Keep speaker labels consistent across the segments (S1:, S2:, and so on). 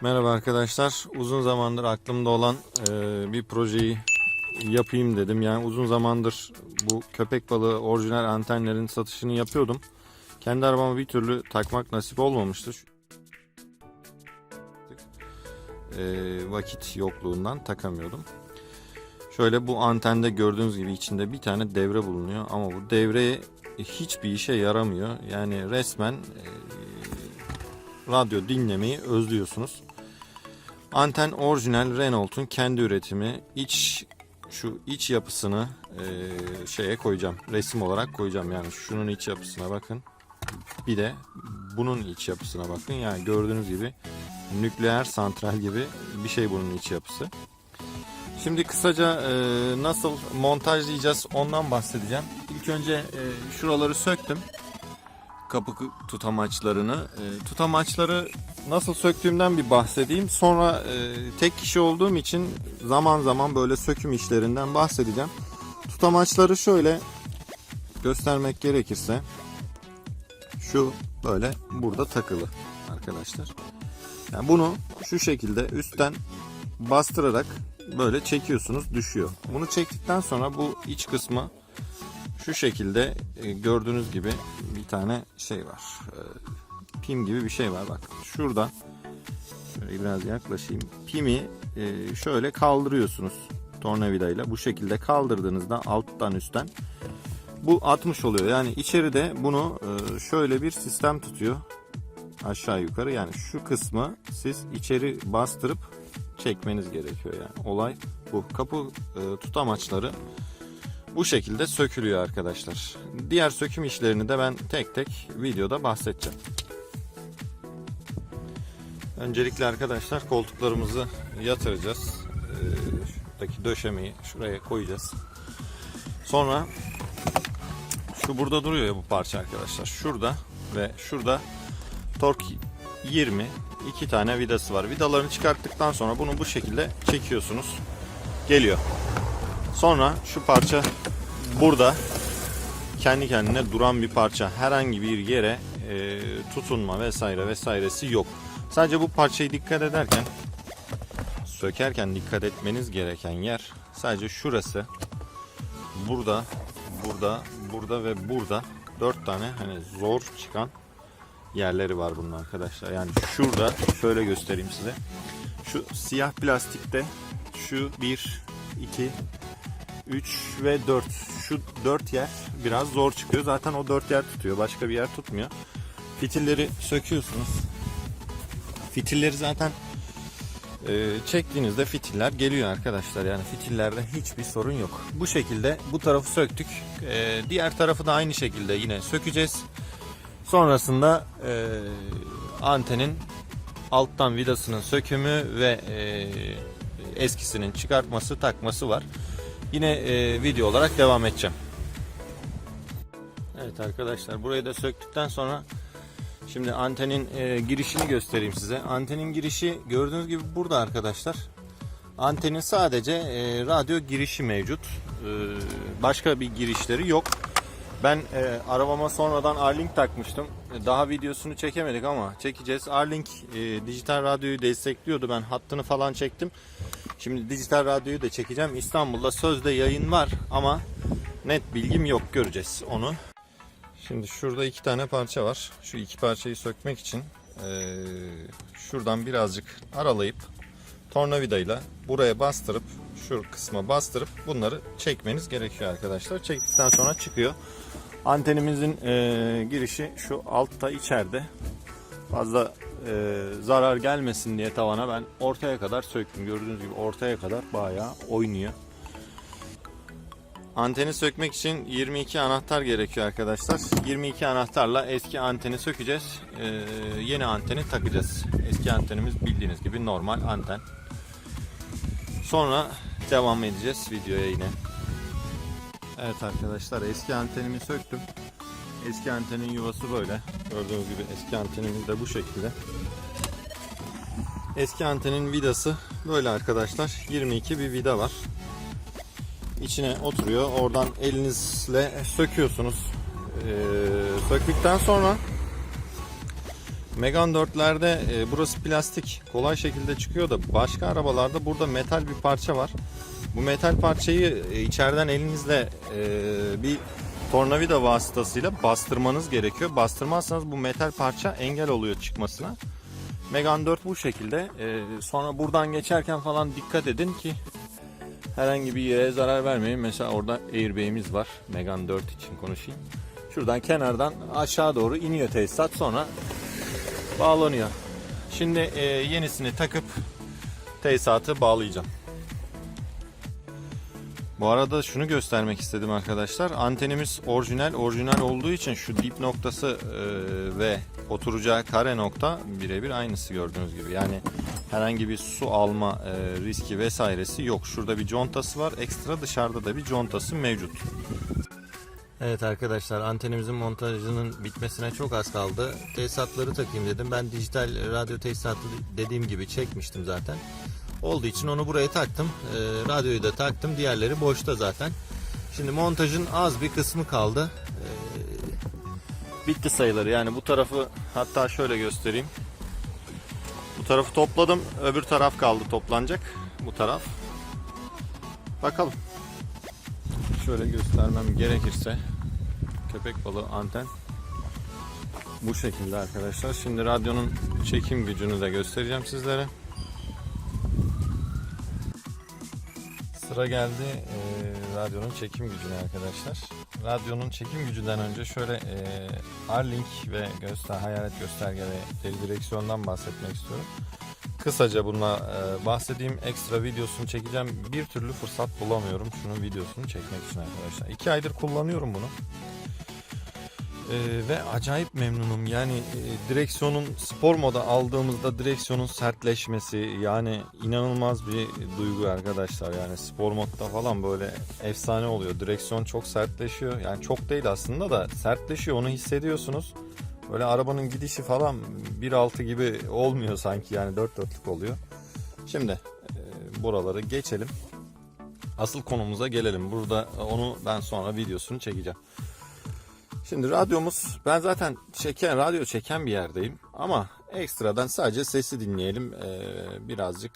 S1: Merhaba arkadaşlar. Uzun zamandır aklımda olan e, bir projeyi yapayım dedim. Yani uzun zamandır bu köpek balığı orijinal antenlerin satışını yapıyordum. Kendi arabama bir türlü takmak nasip olmamıştı. E, vakit yokluğundan takamıyordum. Şöyle bu antende gördüğünüz gibi içinde bir tane devre bulunuyor ama bu devre hiçbir işe yaramıyor. Yani resmen e, radyo dinlemeyi özlüyorsunuz. Anten orijinal Renault'un kendi üretimi. İç şu iç yapısını e, şeye koyacağım. Resim olarak koyacağım. Yani şunun iç yapısına bakın. Bir de bunun iç yapısına bakın. Yani gördüğünüz gibi nükleer santral gibi bir şey bunun iç yapısı. Şimdi kısaca e, nasıl montajlayacağız ondan bahsedeceğim. İlk önce e, şuraları söktüm kapı tutamaçlarını. E, tutamaçları nasıl söktüğümden bir bahsedeyim. Sonra e, tek kişi olduğum için zaman zaman böyle söküm işlerinden bahsedeceğim. Tutamaçları şöyle göstermek gerekirse şu böyle burada takılı arkadaşlar. Yani bunu şu şekilde üstten bastırarak böyle çekiyorsunuz düşüyor. Bunu çektikten sonra bu iç kısmı şu şekilde e, gördüğünüz gibi bir tane şey var. E, pim gibi bir şey var bak. Şurada şöyle biraz yaklaşayım. Pimi e, şöyle kaldırıyorsunuz tornavidayla. Bu şekilde kaldırdığınızda alttan üstten bu 60 oluyor. Yani içeride bunu şöyle bir sistem tutuyor. Aşağı yukarı yani şu kısmı siz içeri bastırıp çekmeniz gerekiyor yani. Olay bu. Kapı e, tutamaçları bu şekilde sökülüyor arkadaşlar. Diğer söküm işlerini de ben tek tek videoda bahsedeceğim. Öncelikle arkadaşlar koltuklarımızı yatıracağız. Ee, şuradaki döşemeyi şuraya koyacağız. Sonra şu burada duruyor ya bu parça arkadaşlar. Şurada ve şurada tork 20 iki tane vidası var. Vidalarını çıkarttıktan sonra bunu bu şekilde çekiyorsunuz. Geliyor. Sonra şu parça burada kendi kendine duran bir parça. Herhangi bir yere e, tutunma vesaire vesairesi yok. Sadece bu parçayı dikkat ederken sökerken dikkat etmeniz gereken yer sadece şurası. Burada, burada, burada ve burada dört tane hani zor çıkan yerleri var bunun arkadaşlar. Yani şurada şöyle göstereyim size. Şu siyah plastikte şu 1 2 3 ve 4. Şu 4 yer biraz zor çıkıyor. Zaten o 4 yer tutuyor. Başka bir yer tutmuyor. Fitilleri söküyorsunuz. Fitilleri zaten e, çektiğinizde fitiller geliyor arkadaşlar. Yani fitillerde hiçbir sorun yok. Bu şekilde bu tarafı söktük. E, diğer tarafı da aynı şekilde yine sökeceğiz. Sonrasında e, antenin alttan vidasının sökümü ve e, eskisinin çıkartması takması var. Yine e, video olarak devam edeceğim. Evet arkadaşlar burayı da söktükten sonra şimdi antenin e, girişini göstereyim size. Antenin girişi gördüğünüz gibi burada arkadaşlar. Antenin sadece e, radyo girişi mevcut. E, başka bir girişleri yok. Ben e, arabama sonradan Arlink takmıştım. E, Daha videosunu çekemedik ama çekeceğiz. Arlink e, dijital radyoyu destekliyordu. Ben hattını falan çektim. Şimdi dijital radyoyu da çekeceğim. İstanbul'da sözde yayın var ama net bilgim yok. Göreceğiz onu. Şimdi şurada iki tane parça var. Şu iki parçayı sökmek için e, şuradan birazcık aralayıp tornavidayla buraya bastırıp şu kısma bastırıp bunları çekmeniz gerekiyor arkadaşlar. Çektikten sonra çıkıyor. Antenimizin e, girişi şu altta içeride. Fazla e, zarar gelmesin diye tavana ben ortaya kadar söktüm. Gördüğünüz gibi ortaya kadar bayağı oynuyor. Anteni sökmek için 22 anahtar gerekiyor arkadaşlar. 22 anahtarla eski anteni sökeceğiz. E, yeni anteni takacağız. Eski antenimiz bildiğiniz gibi normal anten. Sonra devam edeceğiz videoya yine. Evet arkadaşlar eski antenimi söktüm. Eski antenin yuvası böyle. Gördüğünüz gibi eski antenimiz de bu şekilde. Eski antenin vidası böyle arkadaşlar. 22 bir vida var. İçine oturuyor. Oradan elinizle söküyorsunuz. Ee, söktükten sonra Megane 4'lerde e, burası plastik kolay şekilde çıkıyor da başka arabalarda burada metal bir parça var. Bu metal parçayı e, içeriden elinizle e, bir tornavida vasıtasıyla bastırmanız gerekiyor. Bastırmazsanız bu metal parça engel oluyor çıkmasına. Megane 4 bu şekilde. E, sonra buradan geçerken falan dikkat edin ki herhangi bir yere zarar vermeyin. Mesela orada airbag'imiz var. Megane 4 için konuşayım. Şuradan kenardan aşağı doğru iniyor tesisat sonra bağlanıyor. Şimdi e, yenisini takıp tesisatı bağlayacağım. Bu arada şunu göstermek istedim arkadaşlar. Antenimiz orijinal. Orijinal olduğu için şu dip noktası e, ve oturacağı kare nokta birebir aynısı gördüğünüz gibi. Yani herhangi bir su alma e, riski vesairesi yok. Şurada bir contası var. Ekstra dışarıda da bir contası mevcut. Evet arkadaşlar antenimizin montajının bitmesine çok az kaldı. Tesisatları takayım dedim. Ben dijital radyo tesisatı dediğim gibi çekmiştim zaten. Olduğu için onu buraya taktım. Ee, radyoyu da taktım. Diğerleri boşta zaten. Şimdi montajın az bir kısmı kaldı. Ee, bitti sayıları. Yani bu tarafı hatta şöyle göstereyim. Bu tarafı topladım. Öbür taraf kaldı toplanacak. Bu taraf. Bakalım. Şöyle göstermem gerekirse köpek balığı anten bu şekilde arkadaşlar. Şimdi radyonun çekim gücünü de göstereceğim sizlere. Sıra geldi e, radyonun çekim gücüne arkadaşlar. Radyonun çekim gücünden önce şöyle e, R-Link ve göster hayalet gösterge ve deli direksiyondan bahsetmek istiyorum. Kısaca bununla e, bahsedeyim. Ekstra videosunu çekeceğim. Bir türlü fırsat bulamıyorum şunun videosunu çekmek için arkadaşlar. İki aydır kullanıyorum bunu. E, ve acayip memnunum. Yani e, direksiyonun spor moda aldığımızda direksiyonun sertleşmesi yani inanılmaz bir duygu arkadaşlar. Yani spor modda falan böyle efsane oluyor. Direksiyon çok sertleşiyor. Yani çok değil aslında da sertleşiyor. Onu hissediyorsunuz. Böyle arabanın gidişi falan 1.6 gibi olmuyor sanki yani 4 dörtlük oluyor. Şimdi e, buraları geçelim. Asıl konumuza gelelim. Burada onu ben sonra videosunu çekeceğim. Şimdi radyomuz ben zaten çeken radyo çeken bir yerdeyim. Ama ekstradan sadece sesi dinleyelim. Ee, birazcık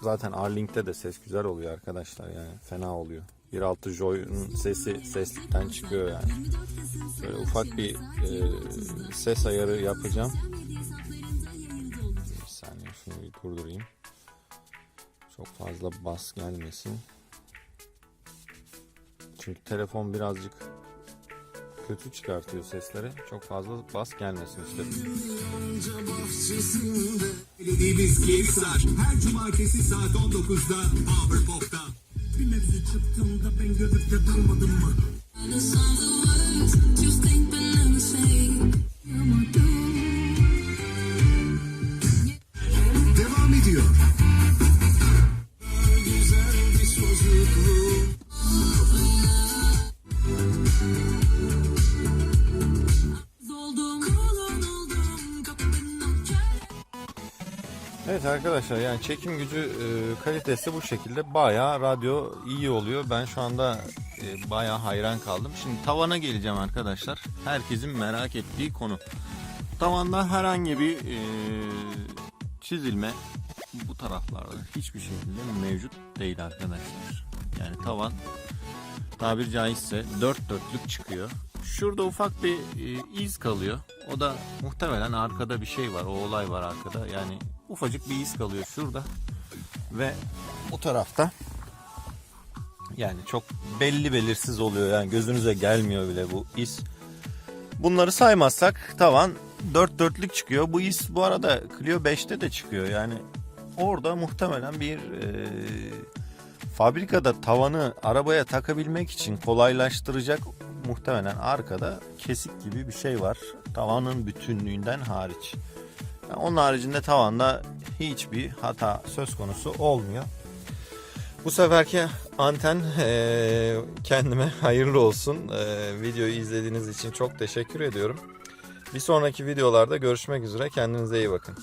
S1: zaten Arlink'te de ses güzel oluyor arkadaşlar yani. Fena oluyor. 1.6 Joy'un sesi seslikten çıkıyor yani. Böyle ufak bir e, ses ayarı yapacağım. Bir saniye şunu bir durdurayım. Çok fazla bas gelmesin. Çünkü telefon birazcık kötü çıkartıyor sesleri. Çok fazla bas gelmesin istedim.
S2: Her cumartesi saat 19'da Powerpop'ta. Bir mevzu çıktığında ben görüp de durmadım mı? Devam ediyor.
S1: Evet arkadaşlar yani çekim gücü e, kalitesi bu şekilde bayağı radyo iyi oluyor. Ben şu anda e, bayağı hayran kaldım. Şimdi tavana geleceğim arkadaşlar. Herkesin merak ettiği konu. Tavanda herhangi bir e, çizilme bu taraflarda hiçbir şekilde mevcut değil arkadaşlar. Yani tavan tabir caizse dört dörtlük çıkıyor. Şurada ufak bir e, iz kalıyor. O da muhtemelen arkada bir şey var. O olay var arkada. Yani ufacık bir iz kalıyor şurada. Ve bu tarafta yani çok belli belirsiz oluyor. Yani gözünüze gelmiyor bile bu iz. Bunları saymazsak tavan dört dörtlük çıkıyor. Bu iz bu arada Clio 5'te de çıkıyor. Yani orada muhtemelen bir e, fabrikada tavanı arabaya takabilmek için kolaylaştıracak muhtemelen arkada kesik gibi bir şey var. Tavanın bütünlüğünden hariç. Onun haricinde tavanda hiçbir hata söz konusu olmuyor. Bu seferki anten eee, kendime hayırlı olsun. Eee, videoyu izlediğiniz için çok teşekkür ediyorum. Bir sonraki videolarda görüşmek üzere. Kendinize iyi bakın.